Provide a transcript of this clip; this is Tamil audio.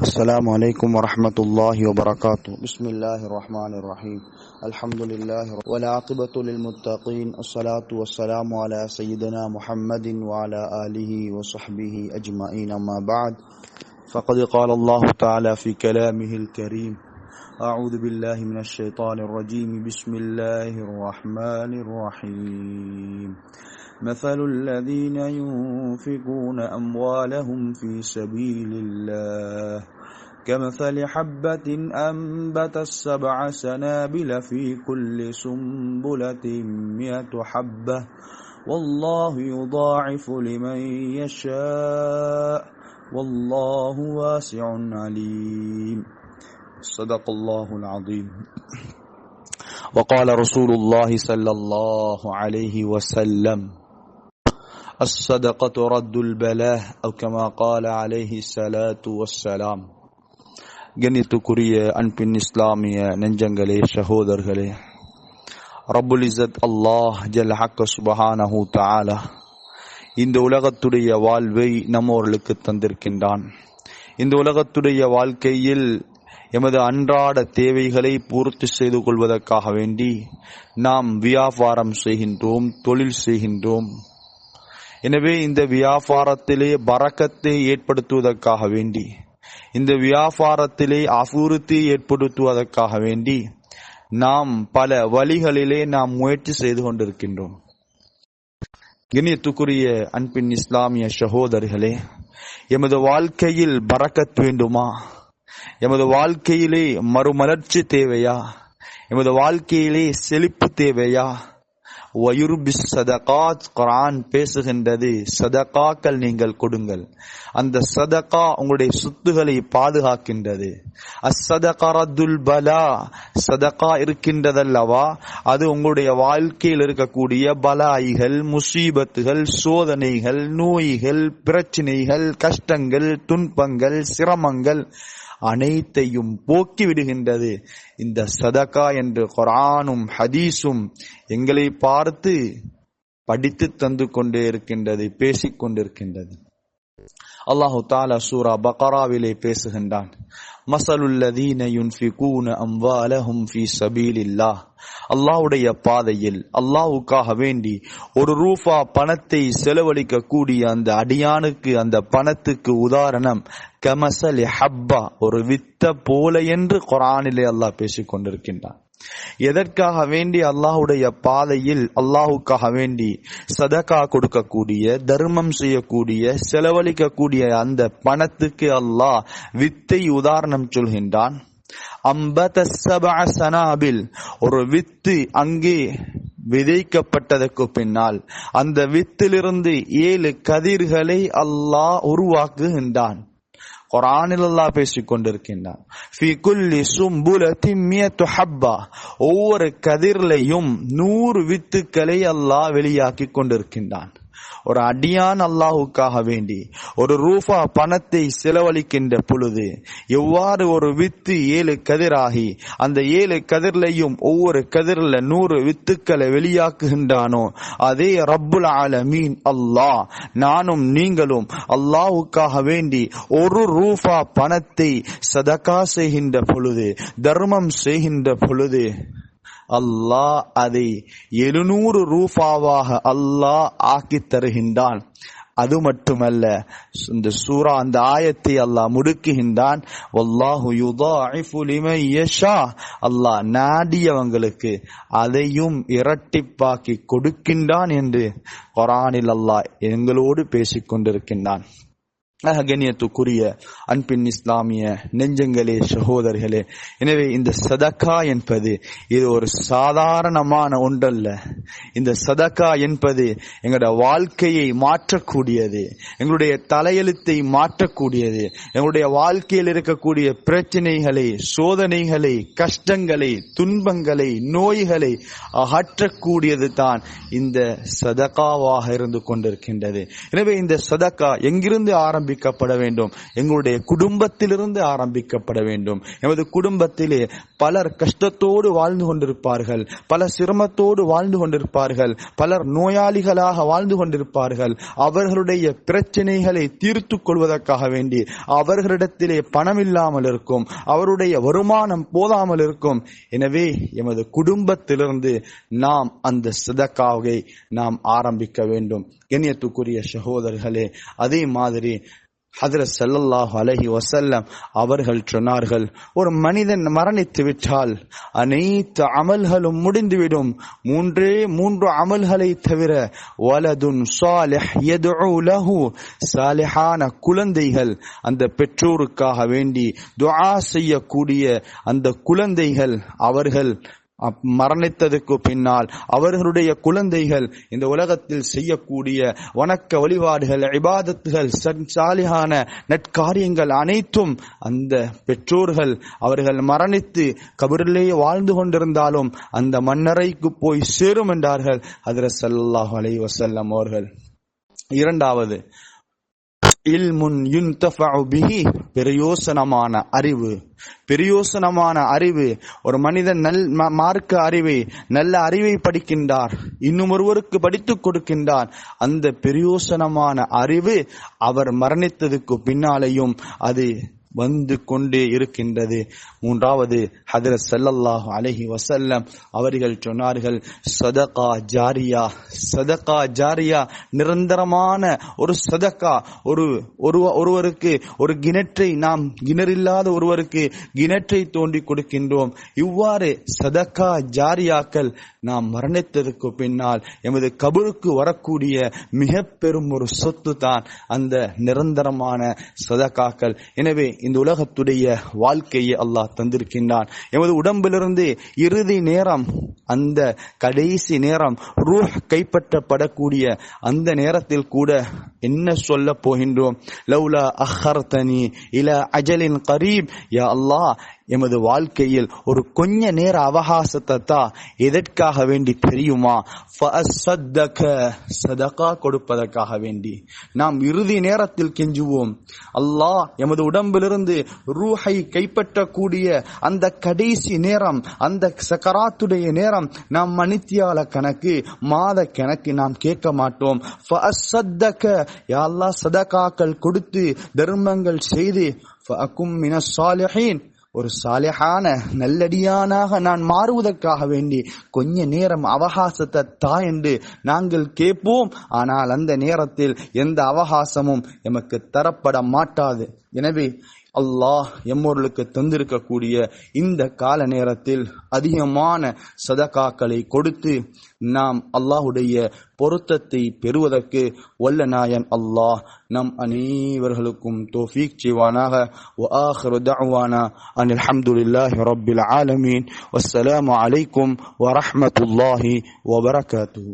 السلام عليكم ورحمة الله وبركاته. بسم الله الرحمن الرحيم. الحمد لله والعاقبة للمتقين. الصلاة والسلام على سيدنا محمد وعلى آله وصحبه أجمعين. أما بعد فقد قال الله تعالى في كلامه الكريم أعوذ بالله من الشيطان الرجيم. بسم الله الرحمن الرحيم. مثل الذين ينفقون أموالهم في سبيل الله. كمثل حبة أنبتت سبع سنابل في كل سنبلة مئة حبة. والله يضاعف لمن يشاء. والله واسع عليم. صدق الله العظيم. وقال رسول الله صلى الله عليه وسلم الصدقة رد البلاء أو كما قال عليه الصلاة والسلام கண்ணியத்துக்குரிய அன்பின் இஸ்லாமிய நெஞ்சங்களே சகோதரர்களே ரப்புல் இசத் அல்லாஹ் ஜல் ஹக்க சுபஹானஹு தஆலா இந்த உலகத்துடைய வாழ்வை நம்மோர்களுக்கு தந்திருக்கின்றான் இந்த உலகத்துடைய வாழ்க்கையில் எமது அன்றாட தேவைகளை பூர்த்தி செய்து கொள்வதற்காக வேண்டி நாம் வியாபாரம் செய்கின்றோம் தொழில் செய்கின்றோம் எனவே இந்த வியாபாரத்திலே பறக்கத்தை ஏற்படுத்துவதற்காக வேண்டி இந்த வியாபாரத்திலே அபிவிருத்தி ஏற்படுத்துவதற்காக வேண்டி நாம் பல வழிகளிலே நாம் முயற்சி செய்து கொண்டிருக்கின்றோம். இணையத்துக்குரிய அன்பின் இஸ்லாமிய சகோதரர்களே எமது வாழ்க்கையில் பறக்கத் வேண்டுமா? எமது வாழ்க்கையிலே மறுமலர்ச்சி தேவையா? எமது வாழ்க்கையிலே செழிப்பு தேவையா? வயுர்பி சதகாத் குரான் பேசுகின்றது. சதகாக்கள் நீங்கள் கொடுங்கள். அந்த சதகா உங்களுடைய சொத்துகளை பாதுகாக்கின்றது. அசதகரதுல் பலா. சதகா இருக்கின்றதல்லவா? அது உங்களுடைய வாழ்க்கையில் இருக்கக்கூடிய பலாய்கள் முசீபத்துகள் சோதனைகள் நோய்கள் பிரச்சனைகள் கஷ்டங்கள் துன்பங்கள் சிரமங்கள் அனைத்தையும் போக்கி விடுகின்றது. இந்த சதகா என்று குரானும் ஹதீஸும் எங்களை பார்த்து படித்து தந்து கொண்டே இருக்கின்றது பேசிக் கொண்டிருக்கின்றது. அல்லாஹு தாலா சூரா பகராவிலே பேசுகின்றான். மசலுல்லதீன யுன்ஃபிகூன அம்வாலஹும் ஃபி சபீலில்லாஹ். அல்லாஹ்வுடைய பாதையில் அல்லாஹ்வுக்காக வேண்டி ஒரு ரூபா பணத்தை செலவழிக்க கூடிய அந்த அடியானுக்கு அந்த பணத்துக்கு உதாரணம் கமசல் ஹப்பா ஒரு வித்த போல என்று குரானிலே அல்லாஹ் பேசிக் கொண்டிருக்கின்றான் எதற்காக வேண்டி அல்லாஹுடைய பாதையில் அல்லாஹுக்காக வேண்டி சதக்கா கொடுக்கக்கூடிய தர்மம் செய்யக்கூடிய செலவழிக்கக்கூடிய அந்த பணத்துக்கு அல்லாஹ் வித்தை உதாரணம் சொல்கின்றான். அம்பத சனாபில் ஒரு வித்து அங்கே விதைக்கப்பட்டதற்கு பின்னால் அந்த வித்திலிருந்து ஏழு கதிர்களை அல்லாஹ் உருவாக்குகின்றான். குரானில் அல்லா பேசிக் கொண்டிருக்கின்றான் ஒவ்வொரு கதிர்லையும் நூறு வித்துக்களை அல்லாஹ் வெளியாக்கி கொண்டிருக்கின்றான் ஒரு அடியான் அல்லாஹுக்காக வேண்டி ஒரு ரூபா பணத்தை செலவழிக்கின்ற பொழுது எவ்வாறு ஒரு வித்து ஏழு கதிராகி அந்த ஏழு கதிர்லையும் ஒவ்வொரு கதிரில் நூறு வித்துக்களை வெளியாக்குகின்றானோ அதே ரப்புல் ஆலமீன் அல்லாஹ் நானும் நீங்களும் அல்லாஹுக்காக வேண்டி ஒரு ரூபா பணத்தை சதக்கா செய்கின்ற பொழுது தர்மம் செய்கின்ற பொழுது அல்லாஹ் அதை எழுநூறு ரூபாவாக அல்லாஹ் ஆக்கி தருகின்றான். அது மட்டுமல்ல இந்த சூரா அந்த ஆயத்தை அல்லாஹ் முடுக்குகின்றான். அல்லாஹ் நாடியவங்களுக்கு அதையும் இரட்டிப்பாக்கி கொடுக்கின்றான் என்று கொரானில் அல்லாஹ் எங்களோடு பேசிக் கொண்டிருக்கின்றான். கண்ணியத்துக்குரிய அன்பின் இஸ்லாமிய நெஞ்சங்களே சகோதரர்களே எனவே இந்த சதக்கா என்பது இது ஒரு சாதாரணமான ஒன்றல்ல. இந்த சதக்கா என்பது எங்களோட வாழ்க்கையை மாற்றக்கூடியது எங்களுடைய தலையெழுத்தை மாற்றக்கூடியது எங்களுடைய வாழ்க்கையில் இருக்கக்கூடிய பிரச்சனைகளை சோதனைகளை கஷ்டங்களை துன்பங்களை நோய்களை அகற்றக்கூடியது தான் இந்த சதக்காவாக இருந்து கொண்டிருக்கின்றது. எனவே இந்த சதக்கா எங்கிருந்து ஆரம்பி ஆரம்பிக்கப்பட வேண்டும். எங்களுடைய குடும்பத்திலிருந்து ஆரம்பிக்கப்பட வேண்டும். எமது குடும்பத்திலே பலர் கஷ்டத்தோடு வாழ்ந்து கொண்டிருப்பார்கள். பல சிரமத்தோடு வாழ்ந்து கொண்டிருப்பார்கள். பலர் நோயாளிகளாக வாழ்ந்து கொண்டிருப்பார்கள். அவர்களுடைய பிரச்சனைகளை தீர்த்து கொள்வதற்காக வேண்டி அவர்களிடத்திலே பணம் இல்லாமல் இருக்கும். அவருடைய வருமானம் போதாமல் இருக்கும். எனவே எமது குடும்பத்திலிருந்து நாம் அந்த சிதக்காவை நாம் ஆரம்பிக்க வேண்டும். கண்ணியத்துக்குரிய சகோதரர்களே அதே மாதிரி ஹதரத் ஸல்லல்லாஹு அலஹி வசல்லம் அவர்கள் சொன்னார்கள் ஒரு மனிதன் மரணித்து விட்டால் அனைத்து அமல்களும் முடிந்துவிடும். மூன்றே மூன்று அமல்களை தவிர வலதுன் லஹு சாலிஹான குழந்தைகள். அந்த பெற்றோருக்காக வேண்டி துஆ செய்யக்கூடிய அந்த குழந்தைகள் அவர்கள் மரணித்ததுக்கு பின்னால் அவர்களுடைய குழந்தைகள் இந்த உலகத்தில் செய்யக்கூடிய வணக்க வழிபாடுகள் இபாதத்துகள் சன்- சாலிகான நற்காரியங்கள் அனைத்தும் அந்த பெற்றோர்கள் அவர்கள் மரணித்து கபரிலேயே வாழ்ந்து கொண்டிருந்தாலும் அந்த மன்னரைக்கு போய் சேரும் என்றார்கள் அதில் சல்லாஹ் அலை வசல்லம் அவர்கள். இரண்டாவது இல்முன் யுன்தஃபஉ பிஹி. பிரயோசனமான அறிவு. பிரயோசனமான அறிவு. ஒரு மனிதன் நல் ம- மார்க்க அறிவை நல்ல அறிவை படிக்கின்றார். இன்னும் ஒருவருக்கு படித்துக் கொடுக்கின்றார் அந்த பிரயோசனமான அறிவு அவர் மரணித்ததுக்கு பின்னாலேயும் அது வந்து கொண்டே இருக்கின்றது. மூன்றாவது ஹதரத் ஸல்லல்லாஹு அலஹி வசல்லம் அவர்கள் சொன்னார்கள் சதகா ஜாரியா சதகா ஜாரியா நிரந்தரமான ஒரு சதக்கா ஒரு ஒரு ஒருவருக்கு ஒரு கிணற்றை நாம் கிணறில்லாத ஒருவருக்கு கிணற்றை தோண்டி கொடுக்கின்றோம். இவ்வாறு சதக்கா ஜாரியாக்கள் நாம் மரணித்ததற்கு பின்னால் எமது கபருக்கு வரக்கூடிய மிக பெரும் ஒரு சொத்து தான் அந்த நிரந்தரமான சதக்காக்கள் எனவே இந்த உலகத்துடைய வாழ்க்கையை அல்லாஹ் தந்திருக்கின்றான். எமது உடம்பிலிருந்து இறுதி நேரம் அந்த கடைசி நேரம் ரூஹ் கைப்பற்றப்படக்கூடிய அந்த நேரத்தில் கூட என்ன சொல்ல போகின்றோம்? லவ்லா அஹர்தனி இல அஜலின் கரீப். யா அல்லாஹ் எமது வாழ்க்கையில் ஒரு கொஞ்ச நேர அவகாசத்தை தான் எதற்காக வேண்டி தெரியுமா? சதகா கொடுப்பதற்காக வேண்டி. நாம் இறுதி நேரத்தில் கெஞ்சுவோம். அல்லாஹ் எமது உடம்பிலிருந்து ரூஹை கைப்பற்றக்கூடிய அந்த கடைசி நேரம் அந்த சக்கராத்துடைய நேரம் நாம் மணித்தியால கணக்கு மாத கணக்கு நாம் கேட்க மாட்டோம். ஃபஅஸ்ஸத்தக, சதகாக்கள் கொடுத்து தர்மங்கள் செய்து அக்கும் மின சாலிஹீன். ஒரு சாலையான நல்லடியானாக நான் மாறுவதற்காக வேண்டி கொஞ்ச நேரம் அவகாசத்தை தா என்று நாங்கள் கேட்போம். ஆனால் அந்த நேரத்தில் எந்த அவகாசமும் எமக்கு தரப்பட மாட்டாது. எனவே அல்லாஹ் எம்மொருளுக்கு தந்திருக்கக்கூடிய இந்த கால நேரத்தில் அதிகமான சதகாக்களை கொடுத்து நாம் அல்லாஹுடைய பொருத்தத்தை பெறுவதற்கு வல்ல நாயன் அல்லாஹ் நம் அனைவர்களுக்கும் தோஃபீக் செய்வானாக وآخر دعوانا أن الحمد لله رب العالمين والسلام عليكم ورحمة الله وبركاته